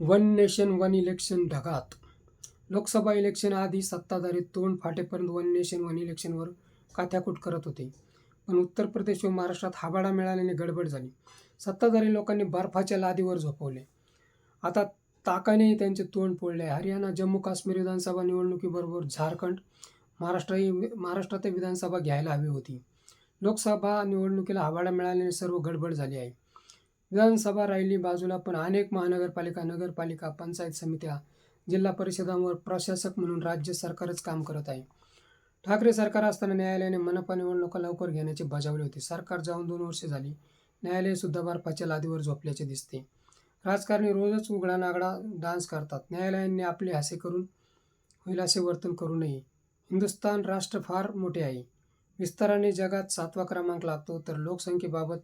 One nation one election ढगात. Lok Sabha election आधी सत्ताधारी तोंड फाटेपर्यंत वन नेशन वन इलेक्शनवर काथ्याकूट करत होते. पण उत्तर प्रदेश व महाराष्ट्रात हाबाडा मिळाल्याने गडबड झाली. सत्ताधारी लोकांनी बर्फाच्या लादीवर झोपवले. आता ताकानेही त्यांचे तोंड पोळले हरियाणा जम्मू काश्मीर विधानसभा निवडणुकीबरोबर झारखंड महाराष्ट्रही महाराष्ट्रात विधानसभा घ्यायला हवी होती. लोकसभा निवडणुकीला आवाडा मिळाल्याने सर्व गडबड झाली आहे. विधानसभा राहिली बाजूला पण अनेक महानगरपालिका नगरपालिका पंचायत समित्या जिल्हा परिषदांवर प्रशासक म्हणून राज्य सरकारच काम करत आहे. ठाकरे सरकार असताना न्यायालयाने मनपा निवडणुका लवकर घेण्याची बजावली होती. सरकार जाऊन दोन वर्षे झाली. न्यायालयसुद्धा बर्फाच्या लादीवर झोपल्याचे दिसते. राजकारणी रोजच उघडा नागडा डान्स करतात. न्यायालयांनी आपले हसे करून होईल असे वर्तन करू नये. हिंदुस्थान राष्ट्र फार मोठे आहे. विस्ताराने जगात सातवा क्रमांक लागतो तर लोकसंख्येबाबत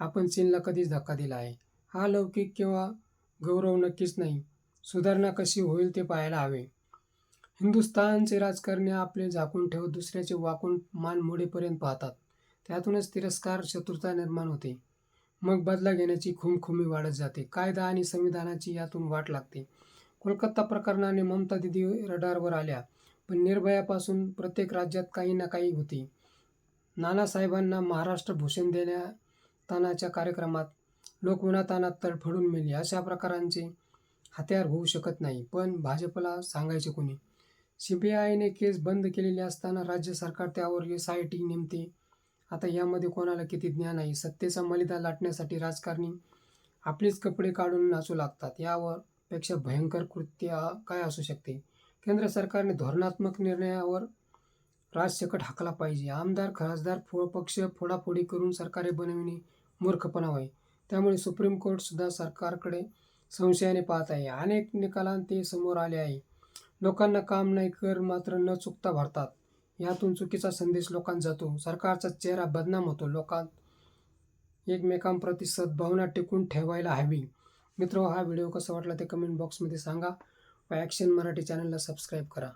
आपण चीनला कधीच धक्का दिला आहे. हा लौकिक किंवा गौरव नक्कीच नाही. सुधारणा कशी होईल ते पाहायला हवे. हिंदुस्थानचे राजकारणी आपले झाकून ठेवत दुसऱ्याचे वाकून मान मोडेपर्यंत पाहतात. त्यातूनच तिरस्कार शत्रुता निर्माण होते. मग बदला घेण्याची खुमखुमी वाढत जाते. कायदा आणि संविधानाची यातून वाट लागते. कोलकाता प्रकरणाने ममता दिदी रडारवर आल्या पण निर्भयापासून प्रत्येक राज्यात काही ना काही होती. नानासाहेबांना महाराष्ट्र भूषण देण्या तानाच्या कार्यक्रमात लोक उन्हातानात तडफडून मेले. अशा प्रकारांचे हत्यार होऊ शकत नाही. पण भाजपला सांगायचे कोणी? सी बी आयने केस बंद केलेली असताना राज्य सरकार त्यावर एस आय टी नेमते. आता यामध्ये कोणाला किती ज्ञान आहे? सत्तेचा मलिदा लाटण्यासाठी राजकारणी आपलेच कपडे काढून नाचू लागतात. यावर पेक्षा भयंकर कृत्य काय असू शकते? केंद्र सरकारने धोरणात्मक निर्णयावर राजसकट हाकला पाहिजे. आमदार खासदार फो पक्ष फोडाफोडी करून सरकारे बनविणे मूर्खपणा होय. त्यामुळे सुप्रीम कोर्टसुद्धा सरकारकडे संशयाने पाहत आहे. अनेक निकालां ते समोर आले आहे. लोकांना काम नाही कर मात्र न चुकता भरतात. यातून चुकीचा संदेश लोकांना जातो. सरकारचा चेहरा बदनाम होतो. लोकांत एकमेकांप्रती सद्भावना टिकून ठेवायला हवी. मित्र हा व्हिडिओ कसा वाटला ते कमेंट बॉक्समध्ये सांगा व ॲक्शन मराठी चॅनलला सबस्क्राईब करा.